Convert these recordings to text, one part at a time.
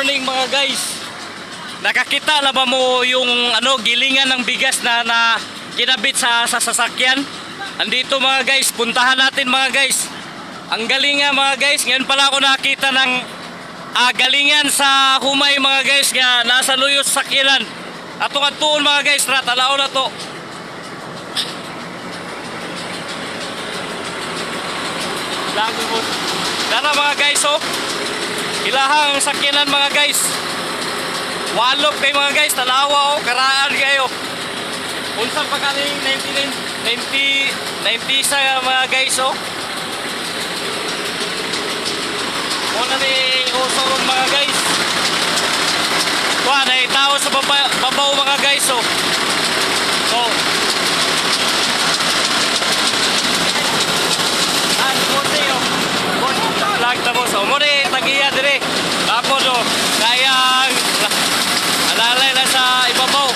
morning mga guys. Nakakita na ba mo yung ano gilingan ng bigas na na kinabit sa, sa sasakyan? Andito mga guys, puntahan natin mga guys. Ang galingan mga guys, ngayon pala ako nakita ng ah, galingan sa humay mga guys nga nasa luyos sakyanan. Atong atuon mga guys, rat alao na to. Dara mga guys oh. Ilahang sakyanan mga guys. Walop kay mga guys, talawa oh, karaan kayo. Unsa pa kaning 99 90 90 sa mga guys oh. Muna ni uso mga guys. Kuha na tao sa baba, babaw mga guys oh. So, Ah, konti oh. Konti vlog na mo. So, mo ni tagiya dire. Ako do. Kaya alalay na sa ibabaw.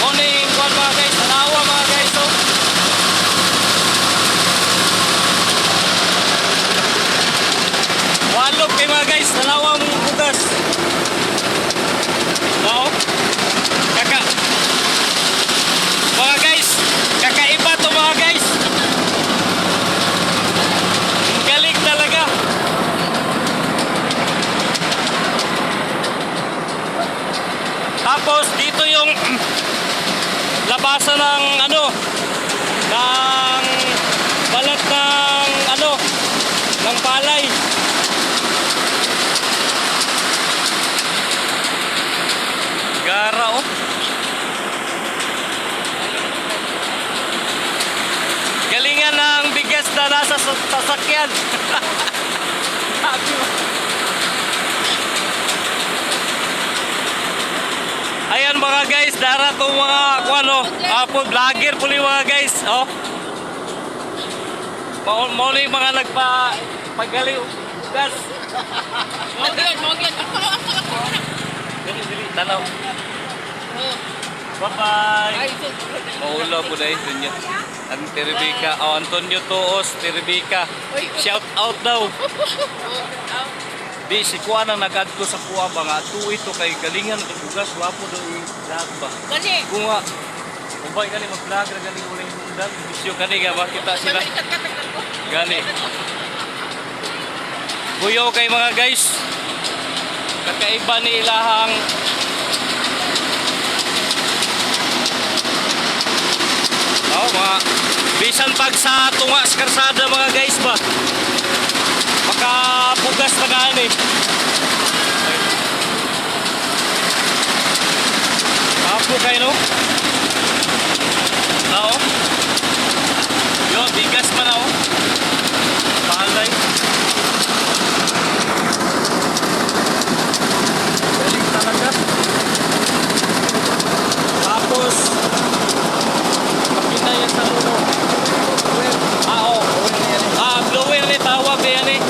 Morning, kuwan mga guys. Talawa mga guys oh. Walop kay mga guys. Talawa mo bugas. Oo. Kaka. Mga guys. Kakaiba to mga guys. Ang Galing talaga. Tapos dito yung labasan ng ano ng balat ng ano ng palay. Gara oh. Galingan ng bigas na nasa sa- sasakyan. mga guys, dara to mga kuano, apo vlogger puli mga guys, oh. Mo mo ni mga nagpa pagaliw. Gas. Dili dili tanaw. Bye-bye. Ay, ito. Maula po na yun niya. Ang Terebika, oh, Antonio Toos, Terebika. Shout out daw. Di, si Kuan ang nag-add ko sa kuha ba nga. Tuwi to kay galingan ng bugas. Wapo daw yung vlog ba. Gani. Kung nga, ubay gani mag-vlog na gani uling bundan. Bisyo kani nga makita sila. Gani. Buyo kay mga guys. Kakaiba ni ilahang Oh, mga bisan pag sa tunga sa karsada mga guys ba. Makabugas na gaan eh. Apo kayo no? Oo. Yo, bigas pa na oh. Palay. Galing talaga. Tapos, makita yan sa lulo. Ah, oo. Ah, blower ni tawag yan eh.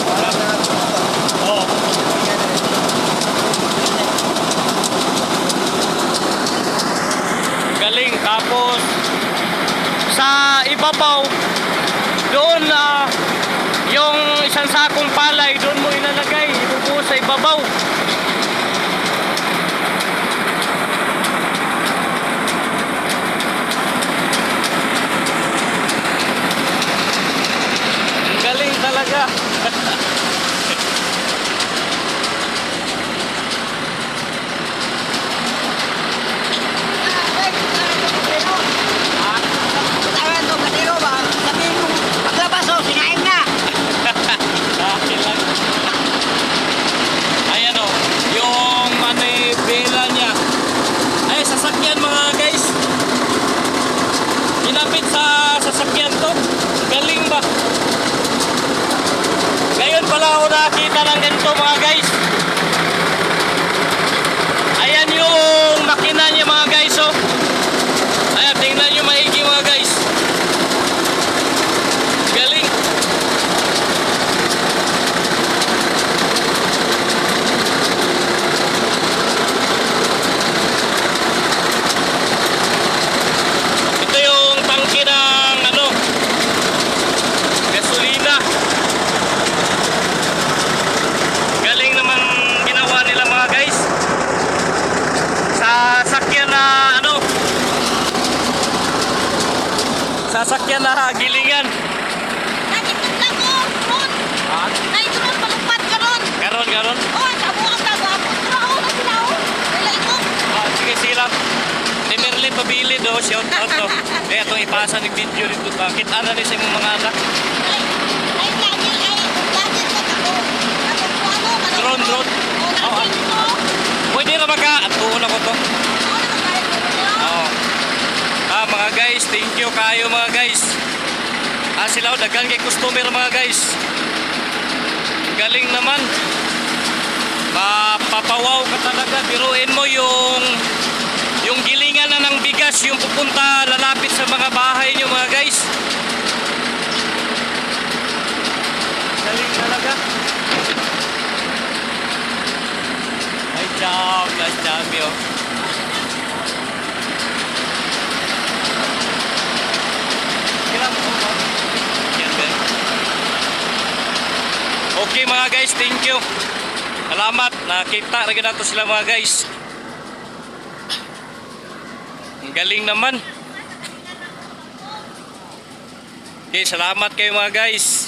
Oo. Galing. Tapos, ibabaw, doon na yung isang sakong palay, doon mo ilalagay, ibubuo sa ibabaw. Ang galing talaga. Tangan to, katiro ba? Sabihin mo, paglabas oh, sinain na. Dahil lang. Ayan o, yung ano eh, bela niya. Ay, sasakyan mga guys. Kinapit sa sasakyan to. Galing ba? Ngayon pala ako ganito mga guys. Ayan yung makina niya mga guys oh. Ayan, tingnan nyo maigi mga guys. Galing. Ito yung tangke ng ano gasolina. Galing naman sasakyan na gilingan. Nakitid lang ko, ron. Ah, Naitulong palugpat ka ron. karon karon. Oh, sa bukas na gapon. Trabaho na sila, oh. Wala ito. Ah, sige lang. Ni Merlin pabili do, shout out to. Eh atong ipasa ni video dito ta. Kita na ni sa imong mga anak. Ay, ay, lagi, ay, lagi ko ako. Ako po, ano, manong- Drone, drone. Oh, Oo, ah. lagi dito. Pwede ra maka atuon ako to. Oh, nakakalit ko nila. Oo. Ah, mga guys, thank you kayo mga guys. Ah, sila oh, dagan kay customer mga guys. Galing naman. Mapapawaw ka talaga. Biruin mo yung yung gilingan na ng bigas, yung pupunta lalapit sa mga bahay nyo mga guys. Galing talaga. Ay, job, nice job, yo. Kailan mo ba? Yan, Ben. Okay mga guys, thank you. Salamat, nakita na nato sila mga guys. Ang galing naman. Okay, salamat kayo mga guys.